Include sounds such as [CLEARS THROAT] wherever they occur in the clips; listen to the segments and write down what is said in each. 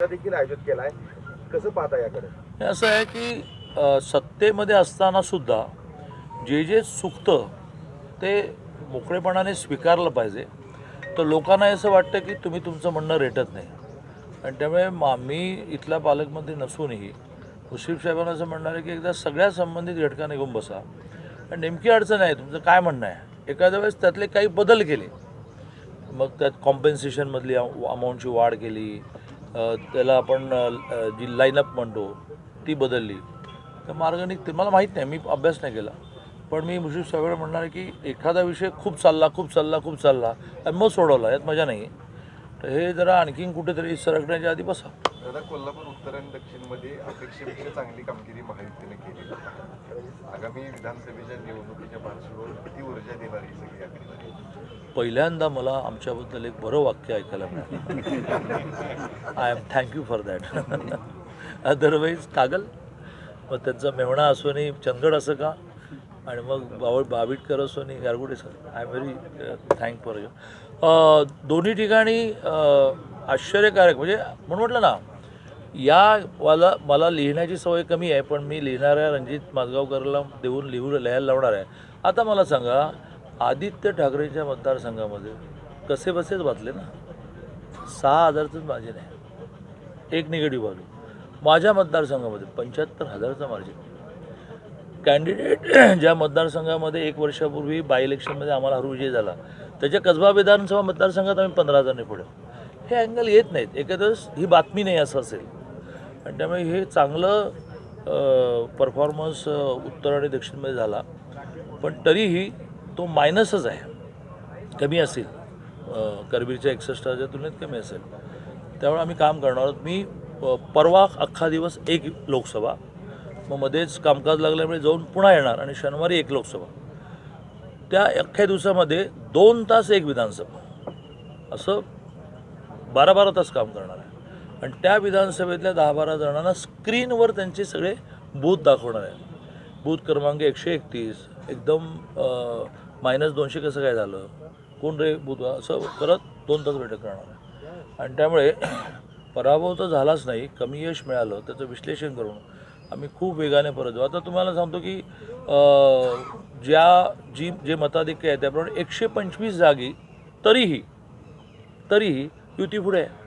देखील आयोजित केलाय. कसं पाहता याकडे? असं आहे की सत्तेमध्ये असताना सुद्धा जे जे चुकतं ते मोकळेपणाने स्वीकारलं पाहिजे. तर लोकांना असं वाटतं की तुम्ही तुमचं म्हणणं रेटत नाही. आणि त्यामुळे मा मी इथला पालकमंत्री नसूनही मुश्रीफ साहेबांना असं म्हणणार आहे की एकदा सगळ्या संबंधित घटकांना घेऊन बसा. आणि नेमकी अडचण आहे तुमचं काय म्हणणं आहे? एखाद्या वेळेस त्यातले काही बदल केले. मग त्यात कॉम्पेन्सेशनमधली अमाऊंटची वाढ केली. त्याला आपण जी लाईनअप म्हणतो ती बदलली. तर मार्गाने ते मला माहीत नाही मी अभ्यास नाही केला. पण मी मुशी सगळं म्हणणार आहे की एखादा विषय खूप चालला खूप चालला खूप चालला आणि मग सोडवला यात मजा नाही तर हे जरा आणखीन कुठेतरी सरकण्याच्या आधी बसा. दादा कोल्हापूर उत्तर आणि दक्षिणमध्ये अपेक्षेपेक्षा चांगली कामगिरी महायुतीने केली आगामी विधानसभेच्या निवडणुकीच्या पार्श्वभूमीवर किती ऊर्जा देणार सगळी आकडेवारी पहिल्यांदा मला आमच्याबद्दल एक बरं वाक्य ऐकायला मिळालं. I am thank you for that otherwise Kagal? मग त्यांचा मेवणा असो नाही चंदगड असं का? आणि मग बावळ बाविटकर असो नाही Gargude sir. I am very thank for you दोन्ही ठिकाणी आश्चर्यकारक. म्हणजे म्हणून म्हटलं ना या मला मला लिहिण्याची सवय कमी आहे पण मी लिहिणाऱ्या रणजित माजगावकरला देऊन लिहू लिहायला लावणार आहे. आता मला सांगा आदित्य ठाकरेच्या मतदारसंघामध्ये कसे बसेच वाचले ना? सहा हजारचंच मार्जिन आहे. एक निगेटिव्ह बाजू. माझ्या मतदारसंघामध्ये पंच्याहत्तर हजारचं मार्जिन कॅन्डिडेट [CLEARS THROAT] ज्या मतदारसंघामध्ये एक वर्षापूर्वी बाय इलेक्शनमध्ये आम्हाला हरू विजय झाला त्याच्या कसबा विधानसभा मतदारसंघात आम्ही पंधरा हजारने पुढे. हे अँगल येत नाहीत. एखादं ही बातमी नाही असं असेल. आणि त्यामुळे हे चांगलं परफॉर्मन्स उत्तर आणि दक्षिणमध्ये झाला. पण तरीही तो मायनसच आहे. कमी असेल. करबीरच्या करवीरच्या एकसष्ट तुलनेत कमी असेल. त्यामुळे आम्ही काम करणार आहोत. मी परवा अख्खा दिवस एक लोकसभा मग मध्येच कामकाज लागल्यामुळे जाऊन पुन्हा येणार आणि शनिवारी एक लोकसभा. त्या अख्ख्या दिवसामध्ये दोन तास एक विधानसभा. असं बारा बारा तास काम करणार. आणि त्या विधानसभेतल्या दहा बारा जणांना स्क्रीनवर त्यांचे सगळे बूथ दाखवणार आहे बूथ क्रमांक एकशे एकतीस एकदम मायनस दोनशे कसं काय झालं? कोण रे बूथ? असं करत दोन तास बैठक करणार आहे. आणि त्यामुळे पराभव तर झालाच नाही कमी यश मिळालं त्याचं विश्लेषण करून आम्ही खूप वेगाने परत जाऊ. आता तुम्हाला सांगतो की ज्या जी जे मताधिक्य आहे त्याप्रमाणे एकशे पंचवीस जागी तरीही तरीही युती पुढे आहे.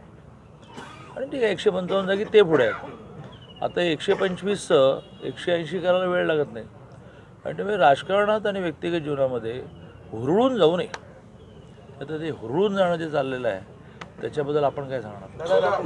आणि ठीक आहे एकशे पंचावन्न जागी ते पुढे आहेत. आता एकशे पंचवीसचं एकशे ऐंशी करायला वेळ लागत नाही. आणि त्यामुळे राजकारणात आणि व्यक्तिगत जीवनामध्ये हुरळून जाऊ नये. आता ते हुरळून जाणं जे चाललेलं आहे त्याच्याबद्दल आपण काय सांगणार?